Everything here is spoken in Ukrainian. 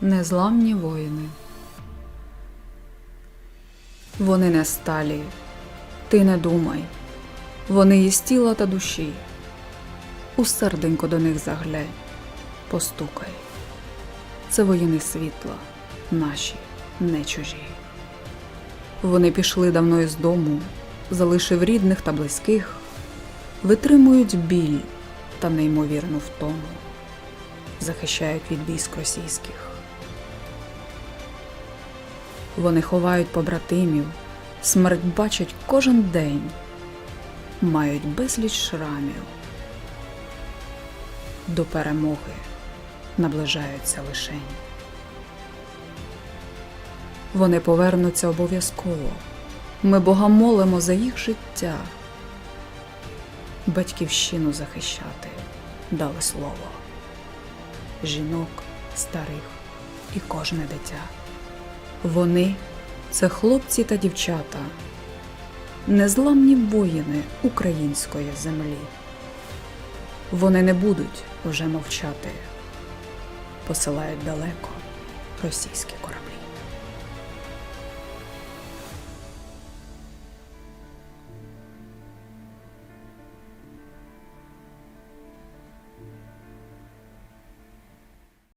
Незламні воїни. Вони не сталі, ти не думай. Вони із тіла та душі. У серденько до них заглянь, постукай. Це воїни світла, наші, не чужі. Вони пішли давно із дому, залишив рідних та близьких, витримують біль та неймовірну втому, захищають від військ російських. Вони ховають побратимів, смерть бачать кожен день, мають безліч шрамів. До перемоги наближаються лишень. Вони повернуться обов'язково. Ми Бога молимо за їх життя. Батьківщину захищати дали слово. Жінок, старих і кожне дитя. Вони це хлопці та дівчата, незламні воїни української землі. Вони не будуть вже мовчати, посилають далеко російські кораблі.